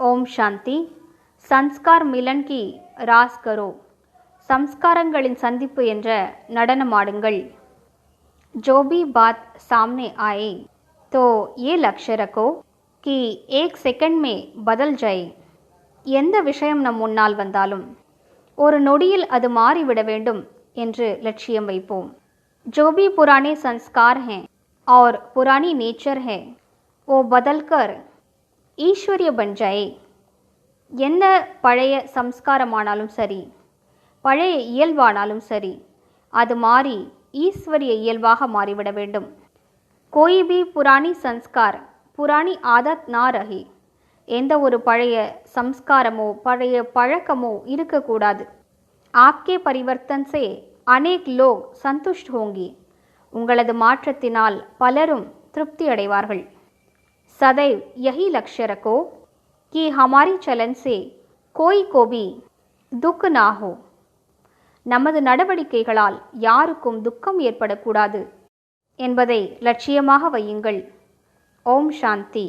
ஓம் சாந்தி sanskar Milan கி ராஸ் கரோ சம்ஸ்காரங்களின் சந்திப்பு என்ற நடனமாடுங்கள் जो भी बात सामने आए तो ये लक्ष्य रखो कि एक सेकंड में बदल जाए எந்த விஷயம் நம் முன்னால் வந்தாலும் ஒரு நொடியில் அது மாறிவிட வேண்டும் என்று லட்சியம் வைப்போம் जो भी पुराने संस्कार हैं और पुरानी नेचर है वो बदलकर ஈஸ்வரிய பன் எந்த என்ன பழைய சம்ஸ்காரமானாலும் சரி பழைய இயல்பானாலும் சரி அது மாறி ஈஸ்வரிய இயல்பாக மாறிவிட வேண்டும். கோயி பி புராணி சன்ஸ்கார் புராணி ஆதத் நா ரஹி. எந்த ஒரு பழைய சம்ஸ்காரமோ பழைய பழக்கமோ இருக்கக்கூடாது. ஆப்கே பரிவர்த்தன் சே அநேக் லோக் சந்துஷ்ட் ஹோங்கி உங்களது மாற்றத்தினால் பலரும் திருப்தி அடைவார்கள். सदैव यही लक्ष्य रखो कि हमारी चलन से कोई को भी துக் ना हो நமது நடவடிக்கைகளால் யாருக்கும் துக்கம் ஏற்படக்கூடாது என்பதை லட்சியமாக வையுங்கள் ஓம் சாந்தி